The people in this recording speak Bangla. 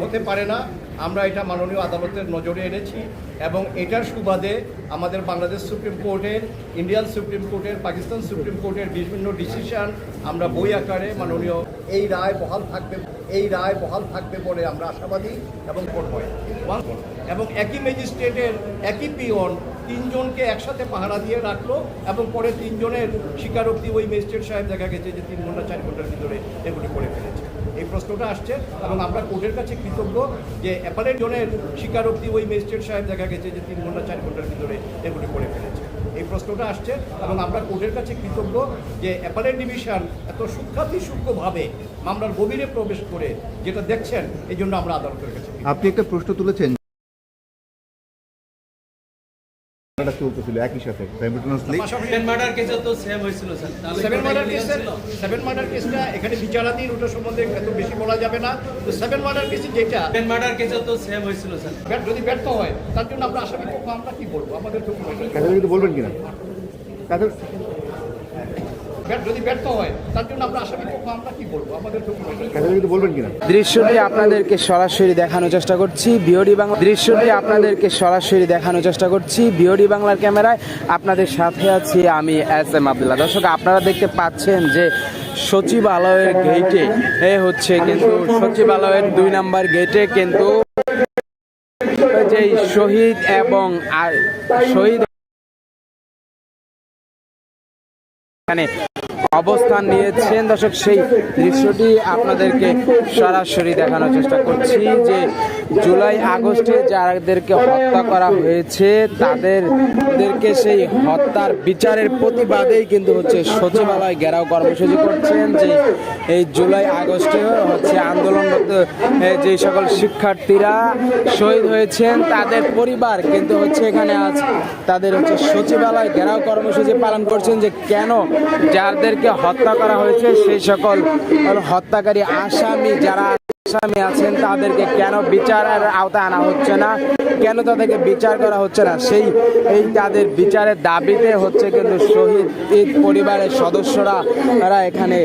হতে পারে না। আমরা এটা মাননীয় আদালতের নজরে এনেছি এবং এটার সুবাদে আমাদের বাংলাদেশ সুপ্রিম কোর্টের ইন্ডিয়ান সুপ্রিম কোর্টের পাকিস্তান সুপ্রিম কোর্টের বিভিন্ন ডিসিশন আমরা বই আকারে মাননীয় এই রায় বহাল থাকবে, এই রায় বহাল থাকবে বলে আমরা আশাবাদী এবং এবং একই ম্যাজিস্ট্রেটের, একই পিয়ন তিনজনকে একসাথে পাহারা দিয়ে রাখল এবং পরে তিনজনের স্বীকারোক্তি ওই ম্যাজিস্ট্রেট সাহেব দেখা গেছে যে তিন ঘণ্টা চার ঘণ্টার ভিতরে এগুলি করে ফেলেছে। এই প্রশ্নটা আসছে এবং আমরা কোর্টের কাছে কৃতজ্ঞ যে অ্যাপারেন্ট জনের স্বীকারোক্তি ওই ম্যাজিস্ট্রেট সাহেব দেখা গেছে যে তিন ঘণ্টা, চার ঘণ্টার ভিতরে এগুলি করে ফেলেছে এই প্রশ্নটা আসছে এবং আমরা কোর্টের কাছে কৃতজ্ঞ যে অ্যাপারেন্ট ডিভিশন এত সূক্ষাতি সূক্ষ্মভাবে মামলার গভীরে প্রবেশ করে যেটা দেখছেন, এই জন্য আমরা আদালতের কাছে। আপনি একটা প্রশ্ন তুলেছেন চলতেছিল একই সাথে। সাইমultaneously সেভেন মার্ডার কেস তো সেম হয়েছিল স্যার সেভেন মার্ডার ছিল? সেভেন মার্ডার কেসটা এখানে বিচারাধীন ওটা সম্বন্ধে এত বেশি বলা যাবে না। তো সেভেন মার্ডার কেসে যেটা সেভেন মার্ডার কেস তো সেম হয়েছিল স্যার যদি ব্যর্থ হয় তার জন্য আমরা আসামি পক্ষ আমরা কি বলব? আমাদের তো বলবেন কিনা? ব্যর্থ- যদি ব্যর্থ হয় তার জন্য আমরা আসামি পক্ষ আমরা কি বলব? আমাদের কিন্তু বলবেন কিনা? দৃশ্যটি আপনাদেরকে সরাসরি দেখানোর চেষ্টা করছি। বিওডি বাংলা দৃশ্যটি আপনাদেরকে সরাসরি দেখানোর চেষ্টা করছি। বিওডি বাংলার ক্যামেরায় আপনাদের সাথে আছি আমি এস এম আবদুল্লাহ। দর্শক আপনারা দেখতে পাচ্ছেন যে সচিবালয়ের গেটে এ হচ্ছে কিন্তু সচিবালয়ের দুই নাম্বার গেটে কিন্তু যে শহীদ এবং আর- শহীদ এখানে অবস্থান নিয়েছেন। দর্শক সেই দৃশ্যটি আপনাদেরকে সরাসরি দেখানোর চেষ্টা করছি যে জুলাই আগস্টে যাদেরকে হত্যা করা হয়েছে, তাদেরকে সেই হত্যার বিচারের প্রতিবাদেই কিন্তু হচ্ছে সচিবালয় ঘেরাও কর্মসূচি করছেন, যে এই জুলাই আগস্টে হচ্ছে আন্দোলনরত যে সকল শিক্ষার্থীরা শহীদ হয়েছেন, তাদের পরিবার কিন্তু হচ্ছে এখানে আজ তাদের হচ্ছে সচিবালয় ঘেরাও কর্মসূচি পালন করছেন, যে কেন যাদেরকে হত্যা করা হয়েছে, সেই সকল হত্যাকারী আসামি যারা আসামি আছেন, তাদেরকে কেন বিচারের আওতায় আনা হচ্ছে না? কেন তাদেরকে বিচার করা হচ্ছে না? সেই, এই তাদের বিচারের দাবিতে হচ্ছে কিন্তু শহীদ ঈদ পরিবারের সদস্যরা, তারা এখানে